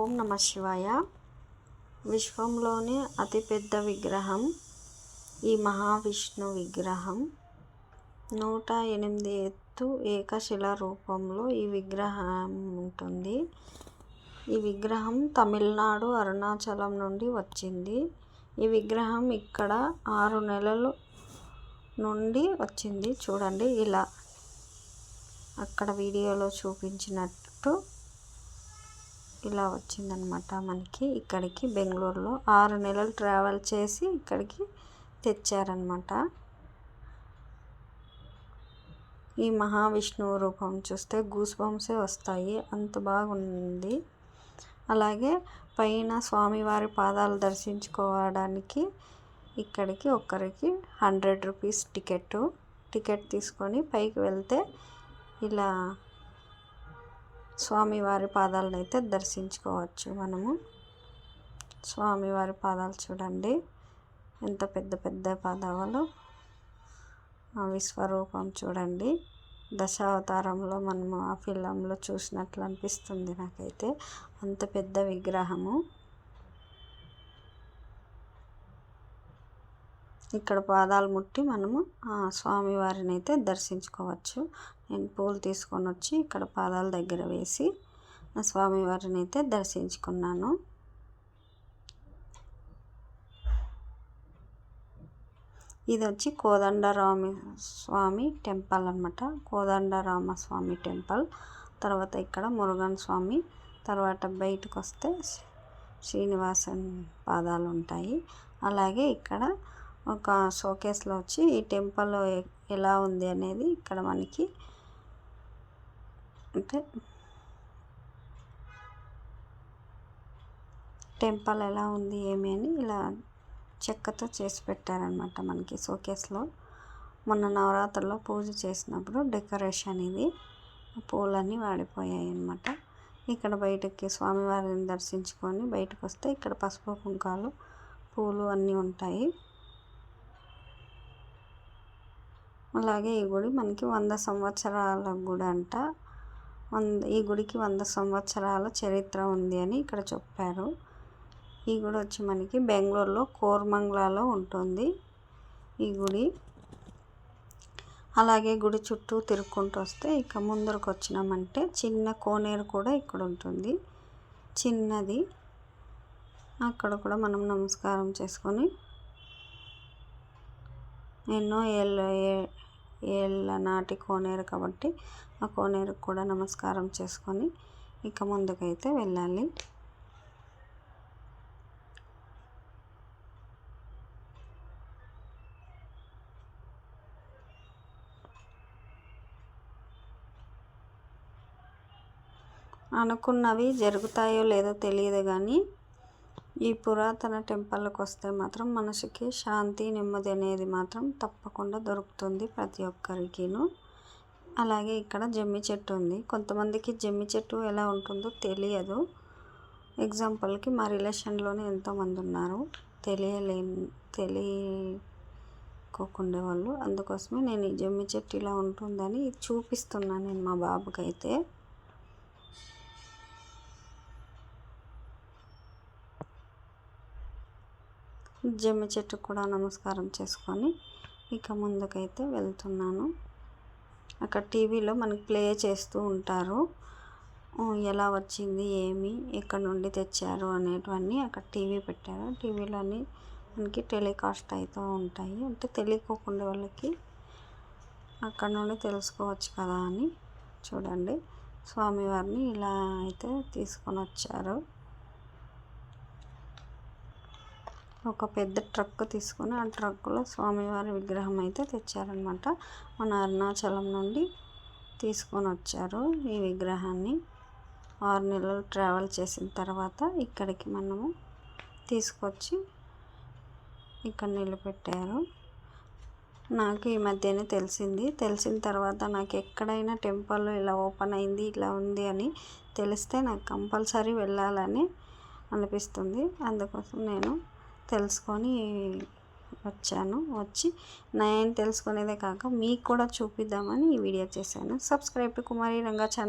ఓం నమ శివాయ. విశ్వంలోనే అతిపెద్ద విగ్రహం ఈ మహావిష్ణు విగ్రహం. నూట ఎనిమిది ఎత్తు ఏకశిల రూపంలో ఈ విగ్రహం ఉంటుంది. ఈ విగ్రహం తమిళనాడు అరుణాచలం నుండి వచ్చింది. ఈ విగ్రహం ఇక్కడ ఆరు నెలలు నుండి వచ్చింది. చూడండి ఇలా అక్కడ వీడియోలో చూపించినట్టు ఇలా వచ్చిందనమాట మనకి ఇక్కడికి బెంగళూరులో. ఆరు నెలలు ట్రావెల్ చేసి ఇక్కడికి తెచ్చారనమాట. ఈ మహావిష్ణువు రూపం చూస్తే గూస్ బంసే వస్తాయి. అంత బాగుంది. అలాగే పైన స్వామివారి పాదాలు దర్శించుకోవడానికి ఇక్కడికి ఒక్కరికి హండ్రెడ్ రూపీస్ టికెట్ టికెట్ తీసుకొని పైకి వెళ్తే ఇలా స్వామివారి పాదాలను అయితే దర్శించుకోవచ్చు మనము. స్వామివారి పాదాలు చూడండి. ఎంత పెద్ద పెద్ద పాదాలు. విశ్వరూపం చూడండి. దశావతారంలో మనము ఆ ఫిలంలో చూసినట్లు అనిపిస్తుంది నాకైతే. అంత పెద్ద విగ్రహము. ఇక్కడ పాదాలు ముట్టి మనము ఆ స్వామివారిని అయితే దర్శించుకోవచ్చు. నేను పూలు తీసుకొని వచ్చి ఇక్కడ పాదాల దగ్గర వేసి ఆ స్వామివారిని అయితే దర్శించుకున్నాను. ఇది వచ్చి కోదండరామ స్వామి టెంపుల్ అనమాట కోదండరామ స్వామి టెంపుల్. తర్వాత ఇక్కడ మురుగన్ స్వామి తర్వాత బయటకు వస్తే శ్రీనివాసన్ పాదాలు ఉంటాయి. అలాగే ఇక్కడ ఒక షోకేస్లో వచ్చి ఈ టెంపుల్ ఎలా ఉంది అనేది ఇక్కడ మనకి అంటే టెంపుల్ ఎలా ఉంది ఏమి అని ఇలా చెక్కతో చేసి పెట్టారనమాట మనకి షోకేస్లో. మొన్న నవరాత్రిలో పూజ చేసినప్పుడు డెకరేషన్ ఇది పూలన్నీ వాడిపోయాయి అన్నమాట. ఇక్కడ బయటకి స్వామివారిని దర్శించుకొని బయటకు వస్తే ఇక్కడ పసుపు కుంకాలు పూలు అన్నీ ఉంటాయి. అలాగే ఈ గుడి మనకి వంద సంవత్సరాల గుడి అంట. వంద ఈ గుడికి వంద సంవత్సరాల చరిత్ర ఉంది అని ఇక్కడ చెప్పారు. ఈ గుడి వచ్చి మనకి బెంగళూరులో కోర్మంగ్లాలో ఉంటుంది ఈ గుడి. అలాగే గుడి చుట్టూ తిరుక్కుంటూ వస్తే ఇక ముందరకు వచ్చినామంటే చిన్న కోనేరు కూడా ఇక్కడ ఉంటుంది. చిన్నది. అక్కడ కూడా మనం నమస్కారం చేసుకొని ఎన్నో ఏళ్ళ ఏళ్ళ నాటి కోనేరు కాబట్టి ఆ కోనేరుకు కూడా నమస్కారం చేసుకొని ఇక ముందుకైతే వెళ్ళాలి. అనుకున్నవి జరుగుతాయో లేదో తెలియదు కానీ ఈ పురాతన టెంపుల్కి వస్తే మాత్రం మనసుకి శాంతి నెమ్మది అనేది మాత్రం తప్పకుండా దొరుకుతుంది ప్రతి ఒక్కరికిను. అలాగే ఇక్కడ జమ్మి చెట్టు ఉంది. కొంతమందికి జమ్మి చెట్టు ఎలా ఉంటుందో తెలియదు. ఎగ్జాంపుల్కి మా రిలేషన్లోనే ఎంతోమంది ఉన్నారు. తెలియలే తెలియకోకుండా వాళ్ళు. అందుకోసమే నేను ఈ జమ్మి చెట్టు ఇలా ఉంటుందని చూపిస్తున్నాను నేను మా బాబుకైతే. జమ్మి చెట్టు కూడా నమస్కారం చేసుకొని ఇక ముందుకైతే వెళ్తున్నాను. అక్కడ టీవీలో మనకి ప్లే చేస్తూ ఉంటారు. ఎలా వచ్చింది ఏమి ఎక్కడి నుండి తెచ్చారు అనేటివన్నీ అక్కడ టీవీ పెట్టారు. టీవీలోని మనకి టెలికాస్ట్ అవుతూ ఉంటాయి. అంటే తెలియకోకుండా వాళ్ళకి అక్కడ నుండి తెలుసుకోవచ్చు కదా అని చూడండి. స్వామివారిని ఇలా అయితే తీసుకొని వచ్చారు. ఒక పెద్ద ట్రక్ తీసుకొని ఆ ట్రక్లో స్వామివారి విగ్రహం అయితే తెచ్చారనమాట మన అరుణాచలం నుండి తీసుకొని వచ్చారు ఈ విగ్రహాన్ని. ఆరు నెలలు ట్రావెల్ చేసిన తర్వాత ఇక్కడికి మనము తీసుకొచ్చి ఇక్కడ నిలబెట్టారు. నాకు ఈ మధ్యనే తెలిసింది. తెలిసిన తర్వాత నాకు ఎక్కడైనా టెంపుల్ ఇలా ఓపెన్ అయింది ఇలా ఉంది అని తెలిస్తే నాకు కంపల్సరీ వెళ్ళాలని అనిపిస్తుంది. అందుకోసం నేను తెలుసుకొని వచ్చాను. వచ్చి నేను తెలుసుకునేదే కాక మీకు కూడా చూపిద్దామని ఈ వీడియో చేశాను. Subscribe to Kumari Ranga channel